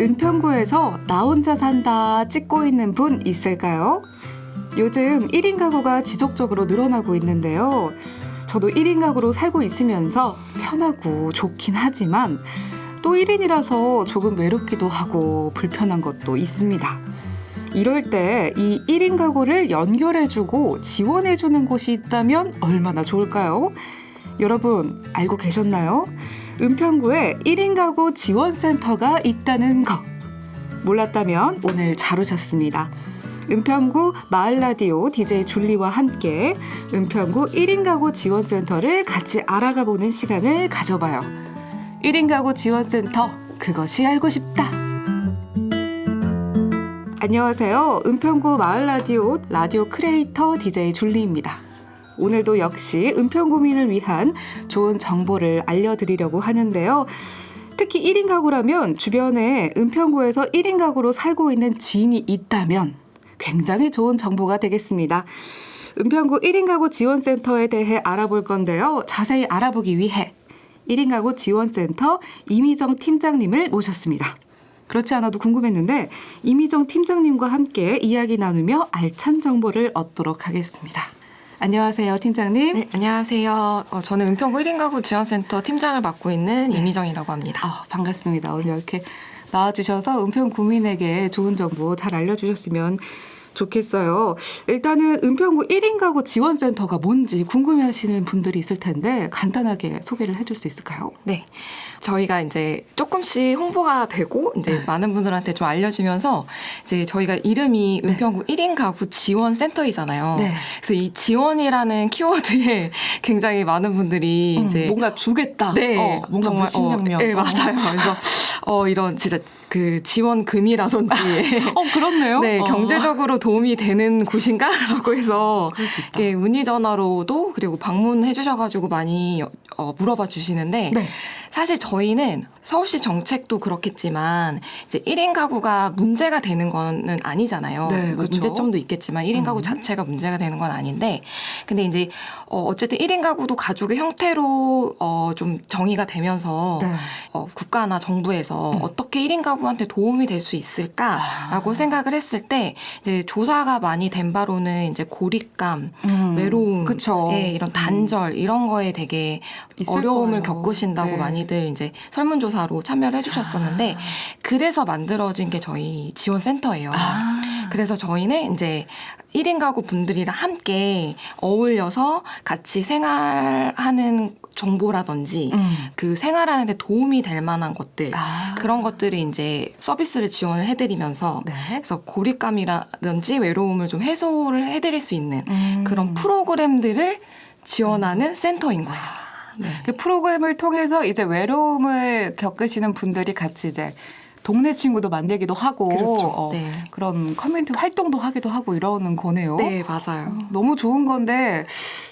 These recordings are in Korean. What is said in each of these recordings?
은평구에서 나 혼자 산다 찍고 있는 분 있을까요? 요즘 1인 가구가 지속적으로 늘어나고 있는데요. 저도 1인 가구로 살고 있으면서 편하고 좋긴 하지만 또 1인이라서 조금 외롭기도 하고 불편한 것도 있습니다. 이럴 때 이 1인 가구를 연결해주고 지원해주는 곳이 있다면 얼마나 좋을까요? 여러분 알고 계셨나요? 은평구에 1인 가구 지원센터가 있다는 거. 몰랐다면 오늘 잘 오셨습니다. 은평구 마을라디오 DJ 줄리와 함께 은평구 1인 가구 지원센터를 같이 알아가 보는 시간을 가져봐요. 1인 가구 지원센터 그것이 알고 싶다. 안녕하세요. 은평구 마을라디오 라디오 크리에이터 DJ 줄리입니다. 오늘도 역시 은평 구민을 위한 좋은 정보를 알려드리려고 하는데요. 특히 1인 가구라면 주변에 은평구에서 1인 가구로 살고 있는 지인이 있다면 굉장히 좋은 정보가 되겠습니다. 은평구 1인 가구 지원센터에 대해 알아볼 건데요. 자세히 알아보기 위해 1인 가구 지원센터 이미정 팀장님을 모셨습니다. 그렇지 않아도 궁금했는데 이미정 팀장님과 함께 이야기 나누며 알찬 정보를 얻도록 하겠습니다. 안녕하세요, 팀장님. 네, 안녕하세요. 어, 저는 은평구 1인 가구 지원센터 팀장을 맡고 있는 네. 이미정이라고 합니다. 아, 반갑습니다. 오늘 이렇게 나와주셔서 은평 구민에게 좋은 정보 잘 알려주셨으면 좋겠어요. 일단은 은평구 1인 가구 지원센터가 뭔지 궁금해하시는 분들이 있을 텐데 간단하게 소개를 해줄 수 있을까요? 네. 저희가 이제 조금씩 홍보가 되고 이제 네. 많은 분들한테 좀 알려지면서 이제 저희가 이름이 네. 은평구 1인 가구 지원 센터이잖아요. 네. 그래서 이 지원이라는 키워드에 굉장히 많은 분들이 음, 이제 뭔가 주겠다. 네, 어, 뭔가 정말, 불신령령. 어, 네, 맞아요. 그래서 어 이런 진짜 그 지원금이라든지 어, 그렇네요. 네, 어. 경제적으로 도움이 되는 곳인가라고 해서. 이렇게 문의 전화로도 그리고 방문해 주셔 가지고 많이 어, 물어봐 주시는데 네. 사실 저희는 서울시 정책도 그렇겠지만 이제 1인 가구가 문제가 되는 거는 아니잖아요. 네, 뭐 그렇죠. 문제점도 있겠지만 1인 가구 음. 자체가 문제가 되는 건 아닌데 근데 이제 어, 어쨌든 1인 가구도 가족의 형태로 어, 좀 정의가 되면서 네. 어, 국가나 정부에서 음. 어떻게 1인 가구한테 도움이 될 수 있을까라고 아. 생각을 했을 때 이제 조사가 많이 된 바로는 이제 고립감, 음, 외로움, 그쵸. 예, 이런 음. 단절 이런 거에 되게 어려움을 거예요. 겪으신다고 네. 많이들 이제 설문조사로 참여를 해주셨었는데 아. 그래서 만들어진 게 저희 지원센터예요. 아. 그래서 저희는 이제 1인 가구 분들이랑 함께 어울려서 같이 생활하는 정보라든지 음. 그 생활하는데 도움이 될 만한 것들 아. 그런 것들을 이제 서비스를 지원을 해드리면서 네. 그래서 고립감이라든지 외로움을 좀 해소를 해드릴 수 있는 음. 그런 프로그램들을 지원하는 센터인 거예요. 네. 그 프로그램을 통해서 이제 외로움을 겪으시는 분들이 같이 이제 동네 친구도 만들기도 하고 그렇죠. 어, 네. 그런 커뮤니티 활동도 하기도 하고 이러는 거네요. 네, 맞아요. 어, 너무 좋은 건데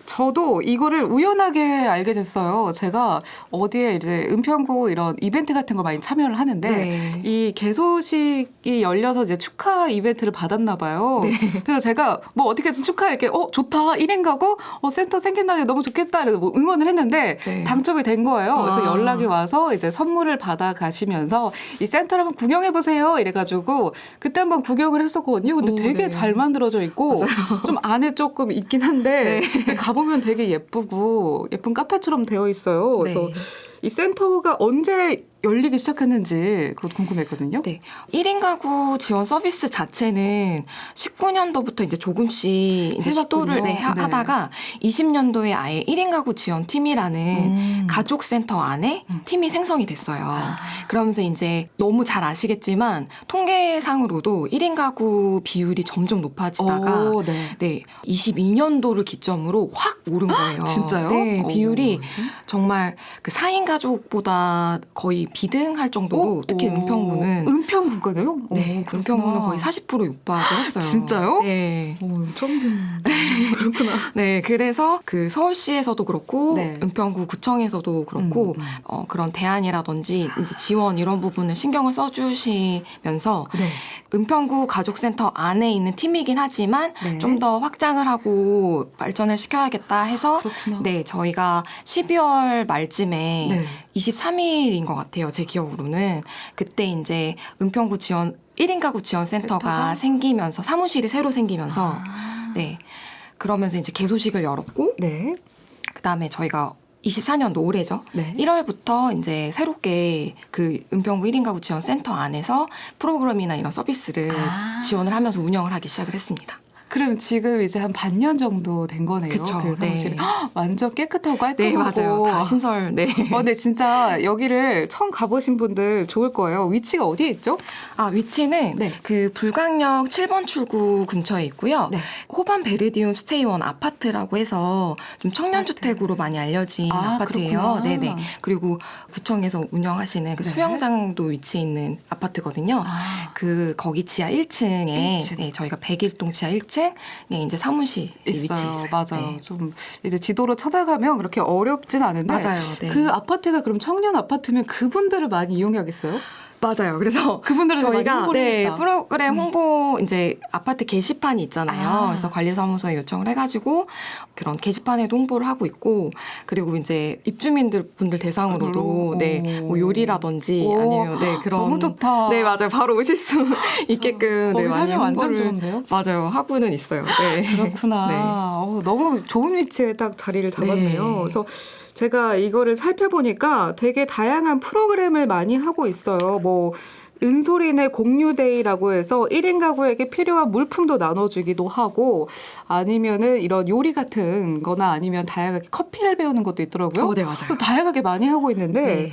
저도 이거를 우연하게 알게 됐어요. 제가 어디에 이제 은평구 이런 이벤트 같은 걸 많이 참여를 하는데 네. 이 개소식이 열려서 이제 축하 이벤트를 받았나 봐요. 네. 그래서 제가 뭐 어떻게든 축하 이렇게 어 좋다 1인 가고 어 센터 생긴다니 너무 좋겠다 그래서 뭐 응원을 했는데 네. 당첨이 된 거예요. 그래서 아. 연락이 와서 이제 선물을 받아 가시면서 이 센터를 한번 구경해 보세요. 이래가지고 그때 한번 구경을 했었거든요. 근데 오, 되게 네. 잘 만들어져 있고 좀 안에 조금 있긴 한데 네. 가보면 되게 예쁘고 예쁜 카페처럼 되어 있어요. 그래서 네. 이 센터가 언제 열리기 시작했는지 그것 궁금했거든요. 네. 1인 가구 지원 서비스 자체는 19년도부터 이제 조금씩 이제 해봤군요. 시도를 네, 하, 네. 하다가 20년도에 아예 1인 가구 지원 팀이라는 음. 가족센터 안에 음. 팀이 생성이 됐어요. 아. 그러면서 이제 너무 잘 아시겠지만 통계상으로도 1인 가구 비율이 점점 높아지다가 오, 네. 네, 22년도를 기점으로 확 오른 거예요. 진짜요? 네, 오, 비율이? 정말 그 4인 가족보다 거의 비등할 정도로 오, 특히 오. 은평구는 은평구가요? 네, 오, 은평구는. 거의 40% 육박을 했어요. 진짜요? 네. 오, 처음 듣는. 그렇구나. 네, 그래서 그 서울시에서도 그렇고 네. 은평구 구청에서도 그렇고 음, 음. 어, 그런 대안이라든지 이제 지원 이런 부분을 신경을 써주시면서 네. 은평구 가족센터 안에 있는 팀이긴 하지만 네. 좀더 확장을 하고 발전을 시켜야겠다 해서 그렇구나. 네 저희가 12월 말쯤에 네. 23일인 것 같아요. 제 기억으로는 그때 이제 은평구 지원 1인 가구 지원 센터가 센터가? 생기면서 사무실이 새로 생기면서 아. 네. 그러면서 이제 개소식을 열었고 네. 그다음에 저희가 24년도 올해죠. 네. 1월부터 이제 새롭게 그 은평구 1인 가구 지원 센터 안에서 프로그램이나 이런 서비스를 아. 지원을 하면서 운영을 하기 시작을 했습니다. 그럼 지금 이제 한 반년 정도 된 거네요. 그쵸. 그 사무실이. 네. 헉, 완전 깨끗하고 네, 깔끔하고. 맞아요. 다 신설, 네. 어, 근데 진짜 여기를 처음 가보신 분들 좋을 거예요. 위치가 어디에 있죠? 아, 위치는 네. 그 불광역 7번 출구 근처에 있고요. 네. 호반 베르디움 스테이원 아파트라고 해서 좀 청년 주택으로 많이 알려진 아, 아, 파트예요 그렇구나. 네 네. 그리고 구청에서 운영하시는 그 네. 수영장도 위치해 있는 아파트거든요. 아, 그 거기 지하 1층에 1층. 네, 저희가 101동 지하 1층 에 이제 사무실이 위치해 있어요. 맞아요. 네. 좀 이제 지도로 찾아가면 그렇게 어렵진 않은데. 맞아요. 네. 그 아파트가 그럼 청년 아파트면 그분들을 많이 이용하겠어요? 맞아요. 그래서 그분들은 저희가 네. 프로그램 음. 홍보 이제 아파트 게시판이 있잖아요. 아. 그래서 관리사무소에 요청을 해가지고 그런 게시판에도 홍보를 하고 있고 그리고 이제 입주민들 분들 대상으로도 그걸로? 네뭐 오. 요리라든지 오, 아니면 네 그런 너무 좋다. 네 맞아요. 바로 오실 수 있게끔 거기 네, 많이 완전 좋은데요? 맞아요 하고는 있어요. 네. 그렇구나. 네. 어, 너무 좋은 위치에 딱 자리를 잡았네요. 네. 그래서 제가 이거를 살펴보니까 되게 다양한 프로그램을 많이 하고 있어요. 뭐 은솔이네 공유데이라고 해서 1인 가구에게 필요한 물품도 나눠주기도 하고 아니면은 이런 요리 같은 거나 아니면 다양하게 커피를 배우는 것도 있더라고요. 어, 네 맞아요. 또 다양하게 많이 하고 있는데 네.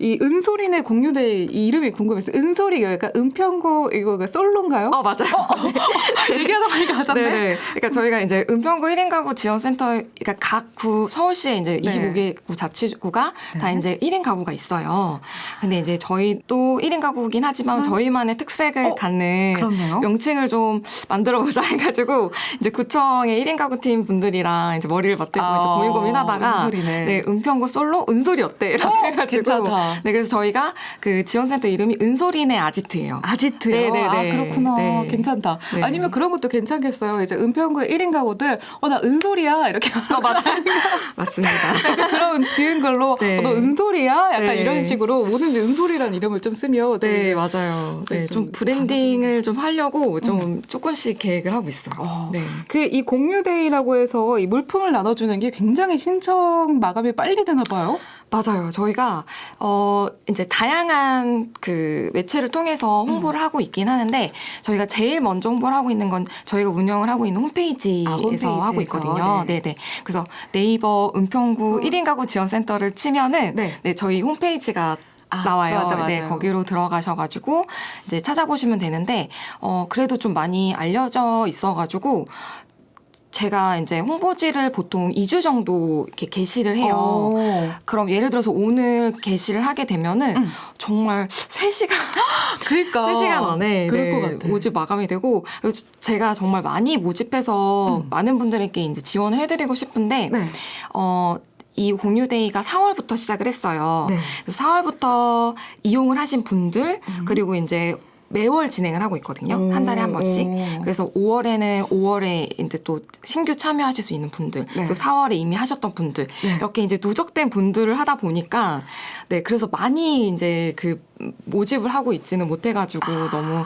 이 은솔이네 공유데이 이 이름이 궁금했어요. 은솔이가 약간 은평구 이거 솔로인가요? 어 맞아요. 얘기하다 보니까 하잖아요. 네네. 그러니까 저희가 이제 은평구 1인 가구 지원센터, 그러니까 각 구, 서울시에 이제 네. 25개 구 자치구가 다 네. 이제 1인 가구가 있어요. 근데 이제 저희도 1인 가구긴 하지만 음. 저희만의 특색을 어, 갖는 그렇네요. 명칭을 좀 만들어보자 해가지고 이제 구청의 1인 가구 팀 분들이랑 이제 머리를 맞대고 이제 고민 고민하다가 은솔이네. 네, 은평구 솔로 은솔이 어때? 이렇게 해가지고 괜찮다. 네, 그래서 저희가 그 지원센터 이름이 은솔이네 아지트예요. 아지트요. 네네네. 아 그렇구나. 네. 괜찮다. 네. 아니면 그런 것도 괜찮겠어요. 이제 은평구 1인 가구들 어 나 은솔이야 이렇게 어, 맞아요. 맞습니다. 그런 지은 걸로 네. 어, 너 은솔이야 약간 네. 이런 식으로 뭐든지 은솔이라는 이름을 좀 쓰면 좀 네, 맞아요. 네, 좀 좀 브랜딩을 좀 하려고 좀 조금씩 계획을 하고 있어요. 어. 네. 그 이 공유데이라고 해서 이 물품을 나눠주는 게 굉장히 신청 마감이 빨리 되나 봐요. 맞아요. 저희가 어 이제 다양한 그 매체를 통해서 홍보를 하고 있긴 하는데 저희가 제일 먼저 홍보를 하고 있는 건 저희가 운영을 하고 있는 홈페이지에서 아, 홈페이지에서. 하고 있거든요. 네. 네, 네. 그래서 네이버 은평구 음. 1인 가구 지원 센터를 치면은 네. 네, 저희 홈페이지가 아, 나와요. 맞아. 네, 거기로 들어가셔가지고 이제 찾아보시면 되는데 어 그래도 좀 많이 알려져 있어가지고 제가 이제 홍보지를 보통 2주 정도 이렇게 게시를 해요. 어. 그럼 예를 들어서 오늘 게시를 하게 되면은 음. 정말 3시간, 그러니까 3시간 안에 그럴 네, 것 같아. 모집 마감이 되고 그리고 제가 정말 많이 모집해서 음. 많은 분들에게 이제 지원을 해 드리고 싶은데 네. 어, 이 공유데이가 4월부터 시작을 했어요. 네. 그래서 4월부터 이용을 하신 분들 음. 그리고 이제 매월 진행을 하고 있거든요. 한 달에 한 번씩. 오. 그래서 5월에는 5월에 이제 또 신규 참여하실 수 있는 분들, 네. 그리고 4월에 이미 하셨던 분들, 네. 이렇게 이제 누적된 분들을 하다 보니까, 네, 그래서 많이 이제 그 모집을 하고 있지는 못해가지고 너무,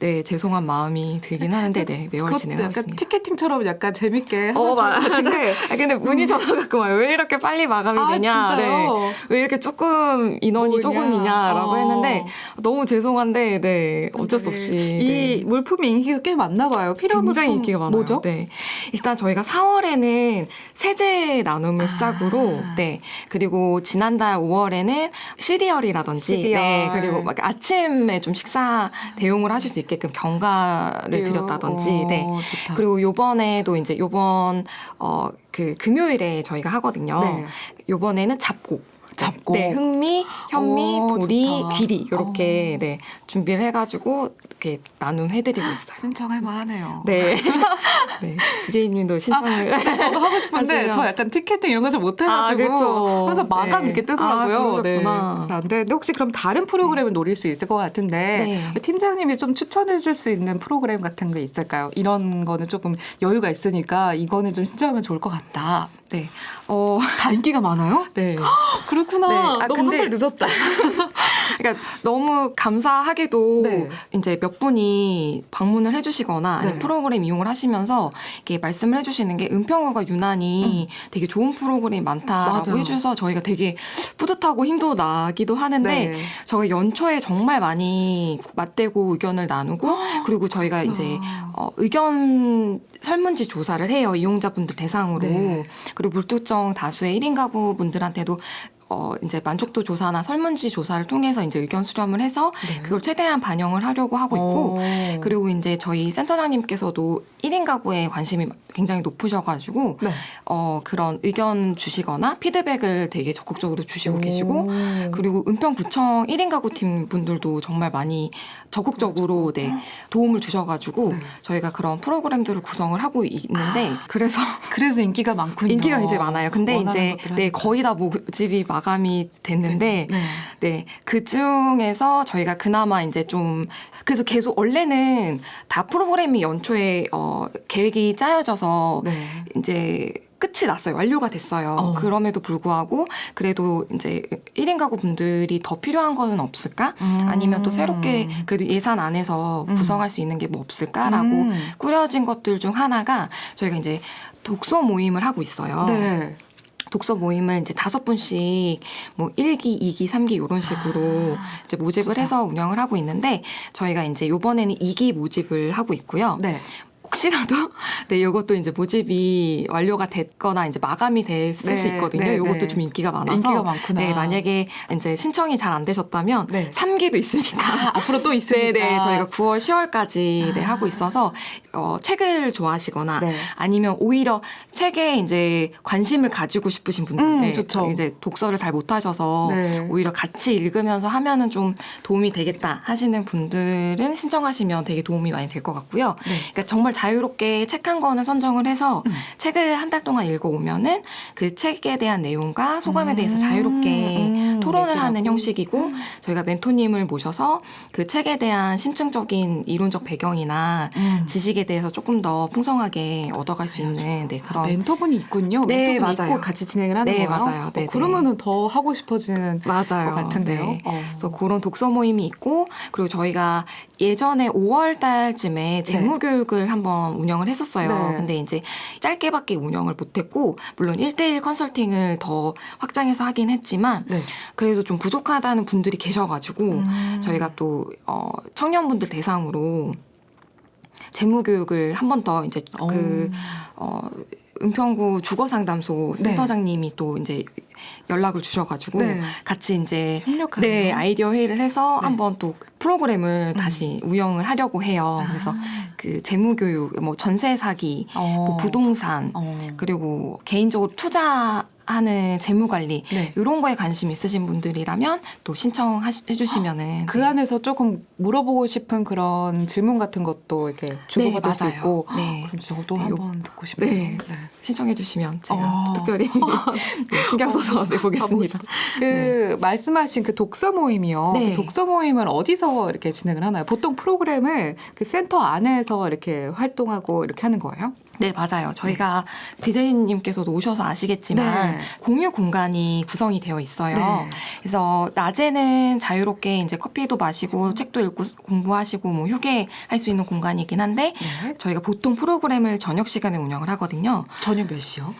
네, 죄송한 마음이 들긴 하는데, 네, 매월 그것도 진행하고 약간 있습니다. 티켓팅처럼 약간 재밌게 어, 맞아. 같은데 아, 근데 문의 전화가 와요. 왜 이렇게 빨리 마감이 아 되냐? 네. 진짜요? 왜 이렇게 조금 인원이 뭐냐? 조금이냐라고 어. 했는데 너무 죄송한데 네 어쩔 수 없이 이 네. 물품이 인기가 꽤 많나 봐요. 필요한 굉장히 물품 인기가 많아요. 뭐죠? 네. 일단 저희가 4월에는 세제 나눔을 아. 시작으로 네. 그리고 지난달 5월에는 시리얼이라든지 시리얼. 네. 그리고 막 아침에 좀 식사 대용을 하실 수 있게끔 경과를 드렸다든지 네. 오, 좋다. 그리고 요번에도 이제 요번 어 그 금요일에 저희가 하거든요. 네. 요번에는 잡곡. 잡곡. 네, 흥미, 현미, 오, 보리, 좋다. 귀리 이렇게 어. 네 준비를 해가지고 이렇게 나눔해드리고 있어요. 신청할 만하네요. 네, 네, 디제이님도 신청을. 저도 하고 싶은데 하시면. 저 약간 티켓팅 이런 거잘 못해가지고 아. 항상 마감 네. 이렇게 뜨더라고요. 아. 네. 안 되는데 혹시 그럼 다른 프로그램을 노릴 수 있을 것 같은데 네. 팀장님이 좀 추천해줄 수 있는 프로그램 같은 게 있을까요? 이런 거는 조금 여유가 있으니까 이거는 좀 신청하면 좋을 것 같다. 네, 어, 다 인기가 많아요? 네. 그렇구나. 네. 아, 너무 근데- 한발 늦었다. 그러니까 너무 감사하게도 네. 이제 몇 분이 방문을 해주시거나 네. 프로그램 이용을 하시면서 이렇게 말씀을 해주시는 게 은평어가 유난히 되게 좋은 프로그램이 많다라고 음. 해주셔서 저희가 되게 뿌듯하고 힘도 나기도 하는데 네. 저희 연초에 정말 많이 맞대고 의견을 나누고 그리고 저희가 이제 어, 의견 설문지 조사를 해요 이용자분들 대상으로 네. 그리고 물 특정 다수의 1인 가구 분들한테도 어 이제 만족도 조사나 설문지 조사를 통해서 이제 의견 수렴을 해서 네. 그걸 최대한 반영을 하려고 하고 있고 어. 그리고 이제 저희 센터장님께서도 1인 가구에 관심이 굉장히 높으셔가지고 네. 어 그런 의견 주시거나 피드백을 되게 적극적으로 주시고 계시고 오. 그리고 은평구청 1인 가구 팀 분들도 정말 많이 적극적으로 네, 도움을 주셔가지고 네. 저희가 그런 프로그램들을 구성을 하고 있는데 그래서 그래서 인기가 많군요. 인기가 이제 많아요. 근데 이제 네. 거의 다 모집이 마감이 됐는데 네. 네, 그 중에서 저희가 그나마 이제 좀 그래서 계속 원래는 다 프로그램이 연초에 어 계획이 짜여져서 네. 이제 끝이 났어요. 완료가 됐어요. 어. 그럼에도 불구하고 그래도 이제 1인 가구 분들이 더 필요한 거는 없을까? 아니면 또 새롭게 그래도 예산 안에서 음. 구성할 수 있는 게 뭐 없을까라고 음. 꾸려진 것들 중 하나가 저희가 이제 독서 모임을 하고 있어요. 네. 독서 모임을 이제 다섯 분씩 뭐 1기, 2기, 3기 이런 식으로 아, 이제 모집을 좋다. 해서 운영을 하고 있는데 저희가 이제 요번에는 2기 모집을 하고 있고요. 네. 혹시라도 네 요것도 이제 모집이 완료가 됐거나 이제 마감이 됐을 네, 수 있거든요. 네, 요것도 네. 좀 인기가 많아서 인기가 많구나. 네, 만약에 이제 신청이 잘 안 되셨다면 네. 3기도 있으니까 아, 앞으로 또 있으니까. 네, 네, 저희가 9월, 10월까지 네, 아. 하고 있어서 어, 책을 좋아하시거나 네. 아니면 오히려 책에 이제 관심을 가지고 싶으신 분들, 음, 네, 좋죠. 이제 독서를 잘 못하셔서 네. 오히려 같이 읽으면서 하면은 좀 도움이 되겠다 하시는 분들은 신청하시면 되게 도움이 많이 될 것 같고요. 네. 그러니까 정말 자유롭게 책 한 권을 선정을 해서 음. 책을 한 달 동안 읽어오면은 그 책에 대한 내용과 소감에 대해서 음, 자유롭게 음, 토론을 얘기를 하는. 형식이고 음. 저희가 멘토님을 모셔서 그 책에 대한 심층적인 이론적 배경이나 음. 지식에 대해서 조금 더 풍성하게 얻어갈 수 있는 네, 아, 그런 멘토분이 있군요. 네, 멘토분이 맞아요. 있고 같이 진행을 하는 네, 거예요. 맞아요. 어, 네, 네. 그러면은 더 하고 싶어지는 맞아요. 것 같은데요. 네. 어. 그래서 그런 독서 모임이 있고 그리고 저희가 예전에 5월 달쯤에 재무 교육을 한번 운영을 했었어요. 네. 근데 이제 짧게밖에 운영을 못 했고 물론 1대1 컨설팅을 더 확장해서 하긴 했지만 네. 그래도 좀 부족하다는 분들이 계셔 가지고 음. 저희가 또 어, 청년분들 대상으로 재무 교육을 한 번 더 이제 어. 그 어, 은평구 주거 상담소 네. 센터장님이 또 이제 연락을 주셔가지고 네. 같이 이제 협력하는 네 아이디어 회의를 해서 네. 한번 또 프로그램을 음. 다시 운영을 하려고 해요. 그래서 아. 그 재무 교육, 뭐 전세 사기, 어. 뭐 부동산 어. 그리고 개인적으로 투자 하는 재무 관리 네. 이런 거에 관심 있으신 분들이라면 또 신청해 주시면은 그 안에서 조금 물어보고 싶은 그런 질문 같은 것도 이렇게 주고받을 수 맞아요. 있고 네. 그럼 저도 네, 요- 한번 듣고 싶네요. 네. 신청해 주시면 제가 어. 또 특별히 네, 신경 써서 네, 보겠습니다. 그 말씀하신 그 독서 모임이요. 네. 그 독서 모임은 어디서 이렇게 진행을 하나요? 보통 프로그램을 그 센터 안에서 이렇게 활동하고 이렇게 하는 거예요? 네, 맞아요. 저희가 디제이님께서도 오셔서 아시겠지만 네. 공유 공간이 구성이 되어 있어요. 네. 그래서 낮에는 자유롭게 이제 커피도 마시고 책도 읽고 공부하시고 뭐 휴게할 수 있는 공간이긴 한데 네. 저희가 보통 프로그램을 저녁 시간에 운영을 하거든요. 저녁 몇 시요?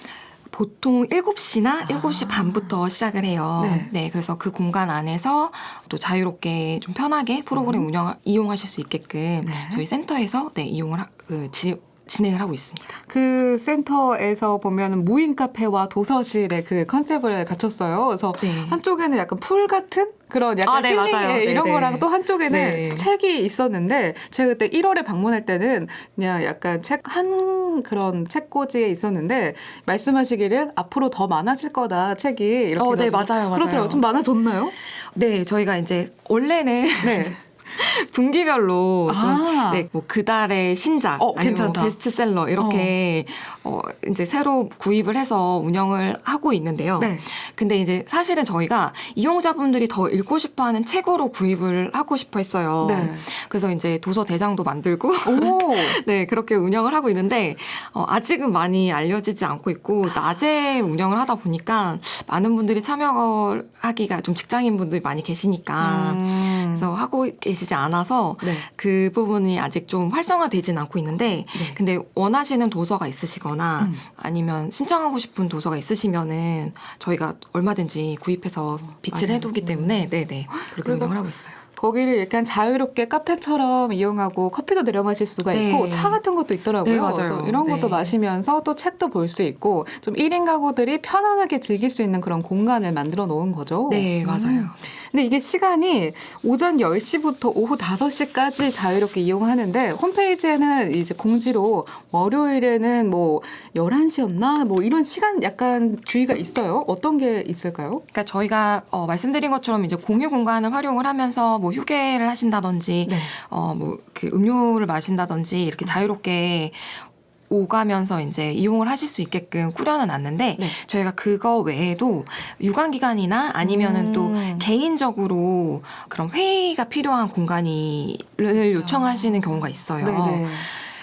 보통 7시나 아. 7시 반부터 시작을 해요. 네. 그래서 그 공간 안에서 또 자유롭게 좀 편하게 프로그램 음. 운영 이용하실 수 있게끔 네. 저희 센터에서 네, 이용을 하, 그, 지, 진행을 하고 있습니다. 그 센터에서 보면 무인 카페와 도서실의 그 컨셉을 갖췄어요. 그래서 네. 한쪽에는 약간 풀 같은 그런 약간 아, 네, 힐링 맞아요. 예, 이런 네, 거랑 네. 또 한쪽에는 네. 책이 있었는데 제가 그때 1월에 방문할 때는 그냥 약간 책 한 그런 책꽂이에 있었는데 말씀하시기를 앞으로 더 많아질 거다 책이 이렇게 어, 네, 맞아요, 맞아요. 그렇더라고요. 좀 많아졌나요? 네, 저희가 이제 원래는 네. 분기별로 좀 아. 네, 뭐 그달의 신작, 어, 아니면 뭐 괜찮다. 베스트셀러 이렇게 어. 이제 새로 구입을 해서 운영을 하고 있는데요. 네. 근데 이제 사실은 저희가 이용자분들이 더 읽고 싶어하는 책으로 구입을 하고 싶어 했어요. 네. 그래서 이제 도서 대장도 만들고 오. 네 그렇게 운영을 하고 있는데 어, 아직은 많이 알려지지 않고 있고 낮에 운영을 하다 보니까 많은 분들이 참여하기가 좀 직장인 분들이 많이 계시니까 음. 그래서 하고 계시 지 않아서 네. 그 부분이 아직 좀 활성화되진 않고 있는데 네. 근데 원하시는 도서가 있으시거나 음. 아니면 신청하고 싶은 도서가 있으시면은 저희가 얼마든지 구입해서 비치를 아, 해두기 때문에 네네 그렇게 운영을 하고 있어요. 거기를 약간 자유롭게 카페처럼 이용하고 커피도 내려 마실 수가 네. 있고 차 같은 것도 있더라고요. 네, 맞아요. 그래서 이런 것도 네. 마시면서 또 책도 볼 수 있고 좀 1인 가구들이 편안하게 즐길 수 있는 그런 공간을 만들어 놓은 거죠. 네 음. 맞아요. 근데 이게 시간이 오전 10시부터 오후 5시까지 자유롭게 이용하는데 홈페이지에는 이제 공지로 월요일에는 뭐 11시였나? 뭐 이런 시간 약간 주의가 있어요. 어떤 게 있을까요? 그러니까 저희가 어, 말씀드린 것처럼 이제 공유 공간을 활용을 하면서 뭐 휴게를 하신다든지 네. 어뭐 그 음료를 마신다든지 이렇게 자유롭게 오가면서 이제 이용을 하실 수 있게끔 꾸려는 놨는데 네. 저희가 그거 외에도 유관 기관이나 아니면은 또 음. 개인적으로 그런 회의가 필요한 공간을 요청하시는 경우가 있어요. 네네.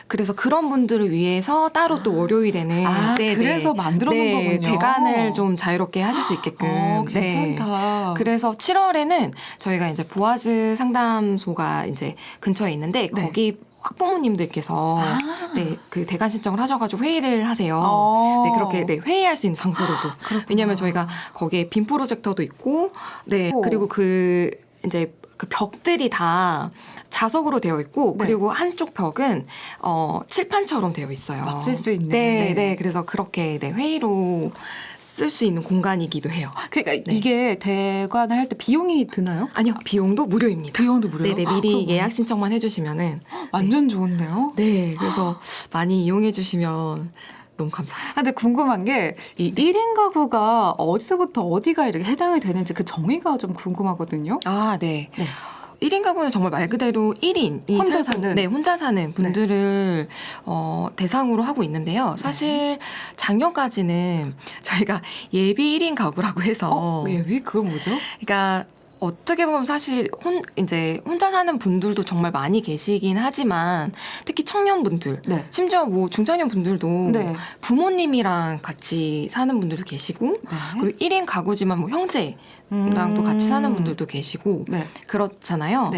그래서 그런 분들을 위해서 따로 또 월요일에는 아, 네네. 그래서 만들어 놓은 네, 거군요. 대관을 좀 자유롭게 하실 수 있게끔. 어, 네. 괜찮다. 그래서 7월에는 저희가 이제 보아즈 상담소가 이제 근처에 있는데 네. 거기 학부모님들께서 아. 네, 그 대관 신청을 하셔가지고 회의를 하세요. 어. 네, 그렇게 네, 회의할 수 있는 장소로도. 그렇구나. 왜냐하면 저희가 거기에 빔 프로젝터도 있고, 네, 오. 그리고 그 이제 그 벽들이 다 자석으로 되어 있고, 네. 그리고 한쪽 벽은 어 칠판처럼 되어 있어요. 막쓸수 있네. 네, 네, 그래서 그렇게 네, 회의로 쓸 수 있는 공간이기도 해요. 그러니까 네. 이게 대관을 할 때 비용이 드나요? 아니요, 비용도 무료입니다. 비용도 무료요? 네네, 아, 미리 예약 신청만 해주시면은. 완전 좋은데요? 네, 그래서 많이 이용해주시면 너무 감사하죠. 아, 근데 궁금한 게 이 1인 가구가 어디서부터 어디가 이렇게 해당이 되는지 그 정의가 좀 궁금하거든요. 아, 네. 네. 1인 가구는 정말 말 그대로 1인. 혼자 사는? 네, 혼자 사는 분들을 어, 대상으로 하고 있는데요. 사실 작년까지는 저희가 예비 1인 가구라고 해서. 어, 예비 그건 뭐죠? 그러니까 어떻게 보면 사실 혼 이제 혼자 사는 분들도 정말 많이 계시긴 하지만 특히 청년분들 네. 심지어 뭐 중장년 분들도 네. 부모님이랑 같이 사는 분들도 계시고 네. 그리고 1인 가구지만 뭐 형제랑 또 같이 사는 분들도 계시고 네. 그렇잖아요.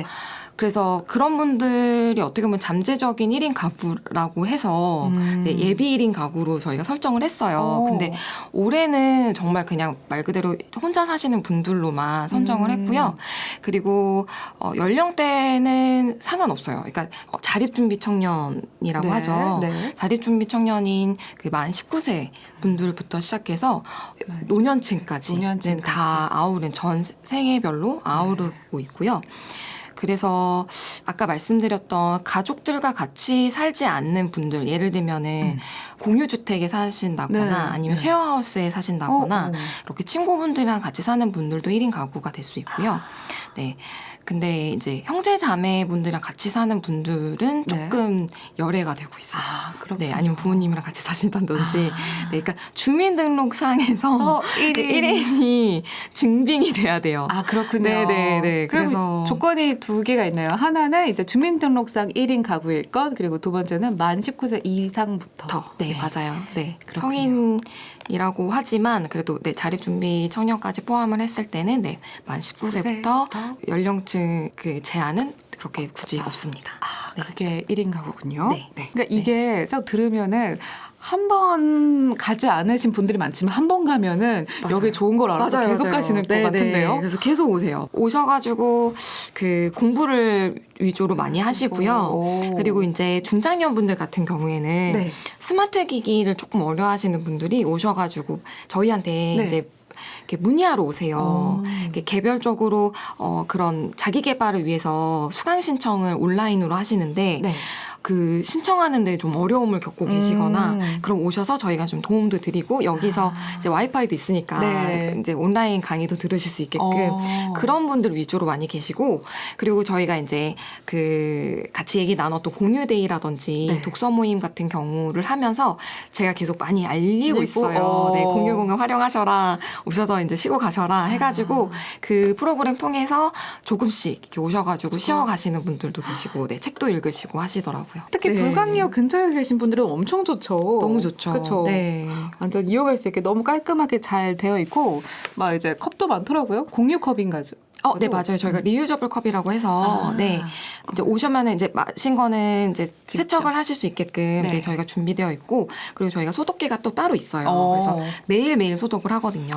네. 그래서 그런 분들이 어떻게 보면 잠재적인 1인 가구라고 해서 음. 네, 예비 1인 가구로 저희가 설정을 했어요. 어. 근데 올해는 정말 그냥 말 그대로 혼자 사시는 분들로만 선정을 음. 했고요. 그리고 어, 연령대는 상관없어요. 그러니까 어, 자립준비 청년이라고 네. 하죠. 네. 자립준비 청년인 그 만 19세 분들부터 시작해서 노년층까지 노년층까지. 다 아우른 전 생애별로 아우르고 있고요. 그래서 아까 말씀드렸던 가족들과 같이 살지 않는 분들 예를 들면은 음. 공유 주택에 사신다거나 네, 아니면 네. 쉐어하우스에 사신다거나 어, 어. 이렇게 친구분들이랑 같이 사는 분들도 1인 가구가 될 수 있고요. 네. 근데 이제 형제 자매 분들이랑 같이 사는 분들은 네. 조금 열애가 되고 있어요. 아, 그렇군요. 네, 아니면 부모님이랑 같이 사신다든지. 아. 네, 그러니까 주민등록상에서 어, 1인. 1인이 증빙이 돼야 돼요. 아, 그렇군요. 네, 네, 네. 그럼 그래서 조건이 두 개가 있나요? 하나는 이제 주민등록상 1인 가구일 것, 그리고 두 번째는 만 19세 이상부터. 더. 네, 맞아요. 네. 그렇군요. 성인 이라고 하지만 그래도 네, 자립 준비 청년까지 포함을 했을 때는 네, 만 19세부터 연령층 그 제한은 그렇게 굳이 없습니다. 아, 네. 그게 1인 가구군요. 네, 네. 그러니까 이게 저 들으면은 한 번 가지 않으신 분들이 많지만 한 번 가면은 맞아요. 여기 좋은 걸 알아서 계속 가시는 것 네, 같은데요. 네. 그래서 계속 오세요. 오셔가지고 그 공부를 위주로 많이 하시고요. 오. 그리고 이제 중장년 분들 같은 경우에는 네. 스마트 기기를 조금 어려워하시는 분들이 오셔가지고 저희한테 네. 이제 이렇게 문의하러 오세요. 음. 이렇게 개별적으로 어, 그런 자기 개발을 위해서 수강 신청을 온라인으로 하시는데 네. 그 신청하는데 좀 어려움을 겪고 계시거나 음. 그럼 오셔서 저희가 좀 도움도 드리고 여기서 아. 이제 와이파이도 있으니까 네. 이제 온라인 강의도 들으실 수 있게끔 어. 그런 분들 위주로 많이 계시고 그리고 저희가 이제 그 같이 얘기 나눴던 공유데이라든지 네. 독서 모임 같은 경우를 하면서 제가 계속 많이 알리고 있어요. 어. 네, 공유 공간 활용하셔라 오셔서 이제 쉬고 가셔라 해가지고 아. 그 프로그램 통해서 조금씩 이렇게 오셔가지고 쉬어 가시는 분들도 계시고 네 책도 읽으시고 하시더라고요. 특히 네. 불광역 근처에 계신 분들은 엄청 좋죠. 너무 좋죠. 그렇죠. 네. 완전 이용할 수 있게 너무 깔끔하게 잘 되어 있고 막 이제 컵도 많더라고요. 공유 컵인가죠? 어, 네 맞아요. 저희가 리유저블 컵이라고 해서 아. 네 이제 오셔면은 이제 마신 거는 이제 직접. 세척을 하실 수 있게끔 네. 네, 저희가 준비되어 있고 그리고 저희가 소독기가 또 따로 있어요. 어, 그래서 매일 매일 소독을 하거든요.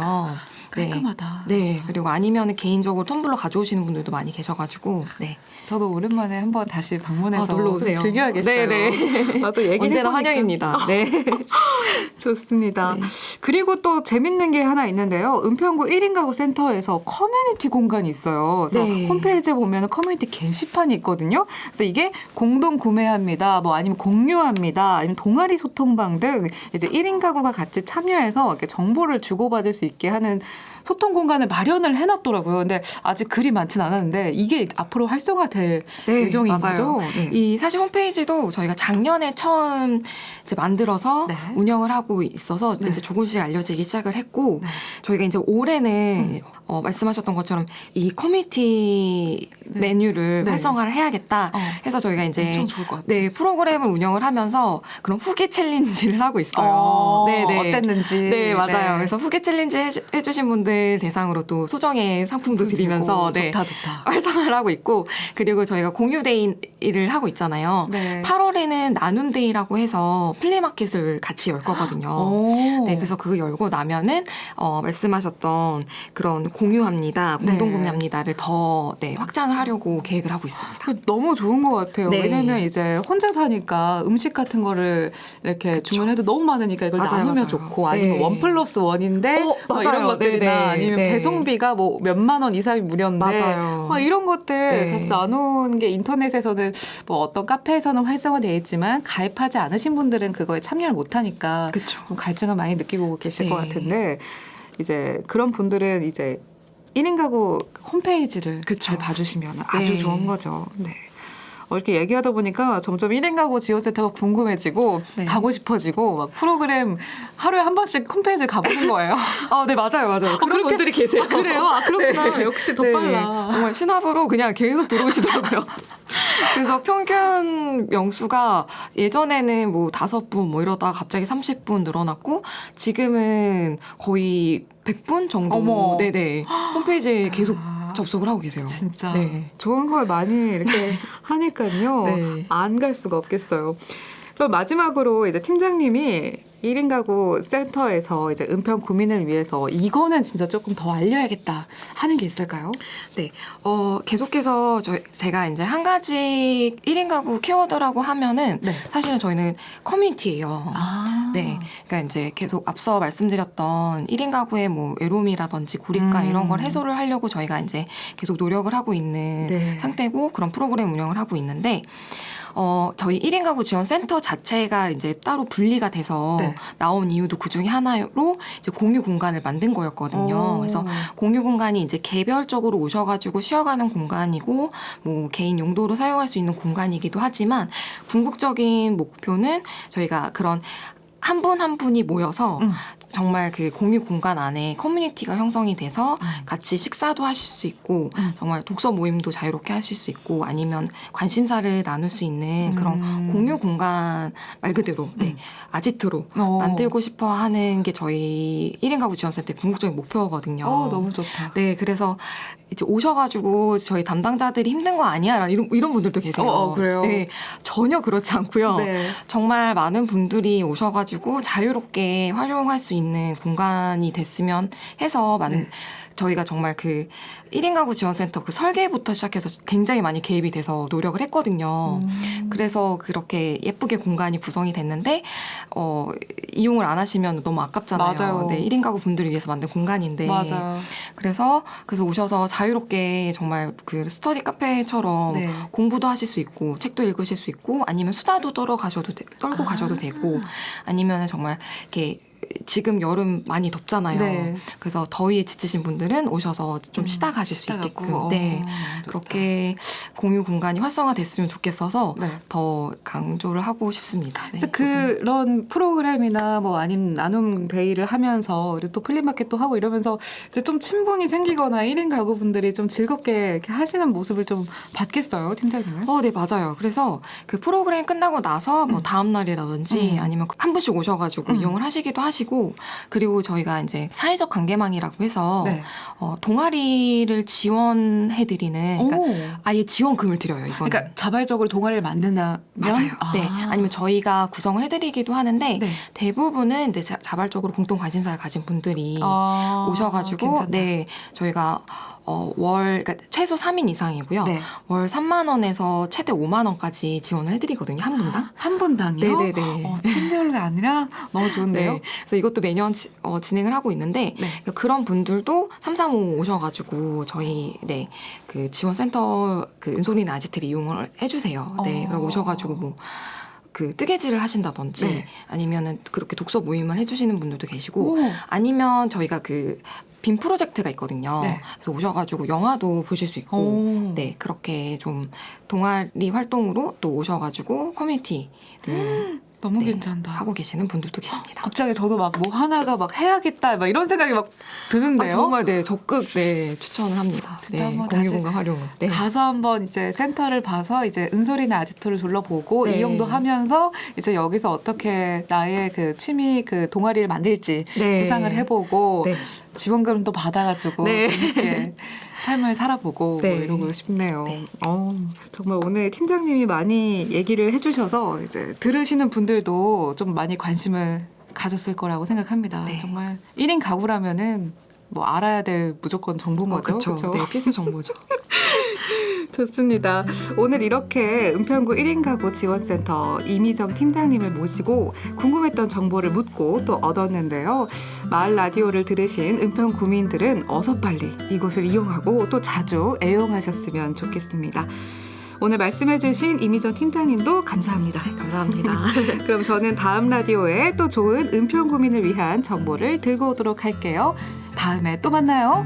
네. 깔끔하다. 네 그리고 아니면은 개인적으로 텀블러 가져오시는 분들도 많이 계셔가지고 네 저도 오랜만에 한번 다시 방문해서 아, 놀러 오세요. 즐겨야겠어요. 네네. 나도 얘기 언제나 환영입니다. 네. 좋습니다. 네. 그리고 또 재밌는 게 하나 있는데요. 은평구 1인 가구 센터에서 커뮤니티 공간이 있어요. 그래서 네. 홈페이지에 보면 커뮤니티 게시판이 있거든요. 그래서 이게 공동 구매합니다. 뭐 아니면 공유합니다. 아니면 동아리 소통방 등 이제 1인 가구가 같이 참여해서 이렇게 정보를 주고받을 수 있게 하는 소통 공간을 마련을 해놨더라고요. 근데 아직 글이 많진 않았는데 이게 앞으로 활성화 될 네, 예정인 맞아요. 거죠? 네. 이 사실 홈페이지도 저희가 작년에 처음 이제 만들어서 네. 운영을 하고 있어서 네. 이제 조금씩 알려지기 시작을 했고 네. 저희가 이제 올해는 음. 어, 말씀하셨던 것처럼 이 커뮤니티 네. 메뉴를 네. 활성화를 해야겠다 어, 해서 저희가 이제. 네 프로그램을 운영을 하면서 그런 후기 챌린지를 하고 있어요. 어, 네네. 어땠는지. 네 맞아요. 그래서 후기 챌린지 해주, 해주 신 분들 대상으로 또 소정의 상품도 드리면서 오, 네 좋다 좋다. 활성화를 하고 있고 그리고 저희가 공유데이를 하고 있잖아요. 네. 8월에는 나눔데이라고 해서 플리마켓을 같이 열 거거든요. 오. 네, 그래서 그거 열고 나면은 어, 말씀하셨던 그런 공유합니다, 네. 공동구매합니다를 더 네, 확장을 하려고 계획을 하고 있습니다. 그 너무 좋은 것 같아요. 네. 왜냐면 이제 혼자 사니까 음식 같은 거를 이렇게 그쵸. 주문해도 너무 많으니까 이걸 맞아요, 나누면 맞아요. 좋고 아니면 네. 원 플러스 원인데 어. 이런 것들이나 네네. 아니면 네. 배송비가 뭐 몇만 원 이상이 무료인데 맞아요. 막 이런 것들 네. 같이 나누 는게 인터넷에서는 뭐 어떤 카페에서는 활성화되어 있지만 가입하지 않으신 분들은 그거에 참여를 못하니까. 좀 갈증을 많이 느끼고 계실 네. 것 같은데 이제 그런 분들은 이제 1인 가구 홈페이지를 그쵸. 잘 봐주시면 아주 네. 좋은 거죠. 네. 어, 이렇게 얘기하다 보니까 점점 1인 가구 지원 센터가 궁금해지고 네. 가고 싶어지고 막 프로그램 하루에 한 번씩 홈페이지 가보는 거예요. 아, 네 맞아요, 맞아요. 그런 그렇게- 분들이 계세요. 아, 그래요? 아, 그렇구나. 네. 역시 더 네. 빨라. 정말 신압으로 그냥 계속 들어오시더라고요. 그래서 평균 명수가 예전에는 뭐 다섯 분 뭐 이러다가 갑자기 30분 늘어났고 지금은 거의 100분 정도 어머. 네네 홈페이지에 계속 아, 접속을 하고 계세요. 진짜 네. 좋은 걸 많이 이렇게 하니까요. 네. 안 갈 수가 없겠어요. 그럼 마지막으로 이제 팀장님이 1인 가구 센터에서 이제 은평 구민을 위해서 이거는 진짜 조금 더 알려야겠다 하는 게 있을까요? 어, 계속해서 저 제가 이제 한 가지 1인 가구 키워드라고 하면은 네. 사실은 저희는 커뮤니티예요. 아. 네. 그러니까 이제 계속 앞서 말씀드렸던 1인 가구의 뭐 외로움이라든지 고립감 음. 이런 걸 해소를 하려고 저희가 이제 계속 노력을 하고 있는 네. 상태고 그런 프로그램 운영을 하고 있는데 어, 저희 1인 가구 지원 센터 자체가 이제 따로 분리가 돼서 네. 나온 이유도 그 중에 하나로 이제 공유 공간을 만든 거였거든요. 오. 그래서 공유 공간이 이제 개별적으로 오셔가지고 쉬어가는 공간이고 뭐 개인 용도로 사용할 수 있는 공간이기도 하지만 궁극적인 목표는 저희가 그런 한 분 한 분이 모여서 음. 정말 그 공유 공간 안에 커뮤니티가 형성이 돼서 음. 같이 식사도 하실 수 있고 음. 정말 독서 모임도 자유롭게 하실 수 있고 아니면 관심사를 나눌 수 있는 그런 음. 공유 공간 말 그대로 네, 음. 아지트로 어. 만들고 싶어 하는 게 저희 1인 가구 지원센터의 궁극적인 목표거든요. 어, 너무 좋다. 네, 그래서 이제 오셔가지고 저희 담당자들이 힘든 거 아니야? 이런, 이런 분들도 계세요. 어, 어, 그래요? 네, 전혀 그렇지 않고요. 네. 정말 많은 분들이 오셔가지고 자유롭게 활용할 수 있는 공간이 됐으면 해서 많은 네. 저희가 정말 그 1인 가구 지원센터 그 설계부터 시작해서 굉장히 많이 개입이 돼서 노력을 했거든요. 음. 그래서 그렇게 예쁘게 공간이 구성이 됐는데 어 이용을 안 하시면 너무 아깝잖아요. 맞아요. 네, 1인 가구 분들을 위해서 만든 공간인데 맞아요. 그래서 그래서 오셔서 자유롭게 정말 그 스터디 카페처럼 네. 공부도 하실 수 있고 책도 읽으실 수 있고 아니면 수다도 떨어 가셔도 돼- 떨고 아. 가셔도 되고 아니면은 정말 이렇게 지금 여름 많이 덥잖아요. 네. 그래서 더위에 지치신 분들은 오셔서 좀 음, 쉬다 가실 수 쉬다 있게끔 가고. 네 어. 그렇게 공유 공간이 활성화됐으면 좋겠어서 네. 더 강조를 하고 싶습니다. 네. 그래서 그런 프로그램이나 뭐 아니면 나눔 데이를 하면서 그리고 또 플리마켓도 하고 이러면서 이제 좀 친분이 생기거나 1인 가구분들이 좀 즐겁게 이렇게 하시는 모습을 좀 봤겠어요, 팀장님은? 어, 네, 맞아요. 그래서 그 프로그램 끝나고 나서 뭐 음. 다음 날이라든지 음. 아니면 한 분씩 오셔가지고 음. 이용을 하시기도 하시 고 그리고 저희가 이제 사회적 관계망이라고 해서 네. 어, 동아리를 지원해드리는 그러니까 오. 아예 지원금을 드려요, 이거는. 그러니까 자발적으로 동아리를 만든다면 맞아요. 아. 네. 아니면 저희가 구성을 해드리기도 하는데 네. 대부분은 이제 자- 자발적으로 공통 관심사를 가진 분들이 아, 오셔가지고 괜찮다. 네 저희가 어, 월 그러니까 최소 3인 이상이고요. 네. 월 3만 원에서 최대 5만 원까지 지원을 해드리거든요 한 분당. 한 분당이요? 네네네. 어, 팀별로가 아니라 너무 좋은데요? 네. 그래서 이것도 매년 지- 어, 진행을 하고 있는데 네. 그런 분들도 335 오셔가지고 저희 네 그 지원센터 그 은솔이나 아지트를 이용을 해주세요. 네. 어. 그리고 오셔가지고 뭐. 그 뜨개질을 하신다든지 네. 아니면은 그렇게 독서 모임을 해주시는 분들도 계시고 오. 아니면 저희가 그 빔 프로젝트가 있거든요. 네. 그래서 오셔가지고 영화도 보실 수 있고 오. 네 그렇게 좀 동아리 활동으로 또 오셔가지고 커뮤니티를 너무 네, 괜찮다. 하고 계시는 분들도 계십니다. 갑자기 저도 막 뭐 하나가 막 해야겠다 막 이런 생각이 막 드는데요. 아, 정말 네 적극 네 추천을 합니다. 진짜 네, 한번 공유 공간 활용을. 네. 가서 한번 이제 센터를 봐서 이제 은솔이나 아지토를 둘러보고 네. 이용도 하면서 이제 여기서 어떻게 나의 그 취미 그 동아리를 만들지 네. 구상을 해보고 네. 지원금도 받아가지고 네. 재밌게 삶을 살아보고 네. 뭐 이러고 싶네요. 네. 어, 정말 오늘 팀장님이 많이 얘기를 해주셔서 이제 들으시는 분들도 좀 많이 관심을 가졌을 거라고 생각합니다. 네. 정말 1인 가구라면은 뭐 알아야 될 무조건 정보인 어, 거죠. 그쵸. 그쵸? 네, 필수 정보죠. 좋습니다. 오늘 이렇게 은평구 1인 가구 지원센터 이미정 팀장님을 모시고 궁금했던 정보를 묻고 또 얻었는데요. 마을 라디오를 들으신 은평 구민들은 어서 빨리 이곳을 이용하고 또 자주 애용하셨으면 좋겠습니다. 오늘 말씀해주신 이미정 팀장님도 감사합니다. 감사합니다. 그럼 저는 다음 라디오에 또 좋은 은평 구민을 위한 정보를 들고 오도록 할게요. 다음에 또 만나요.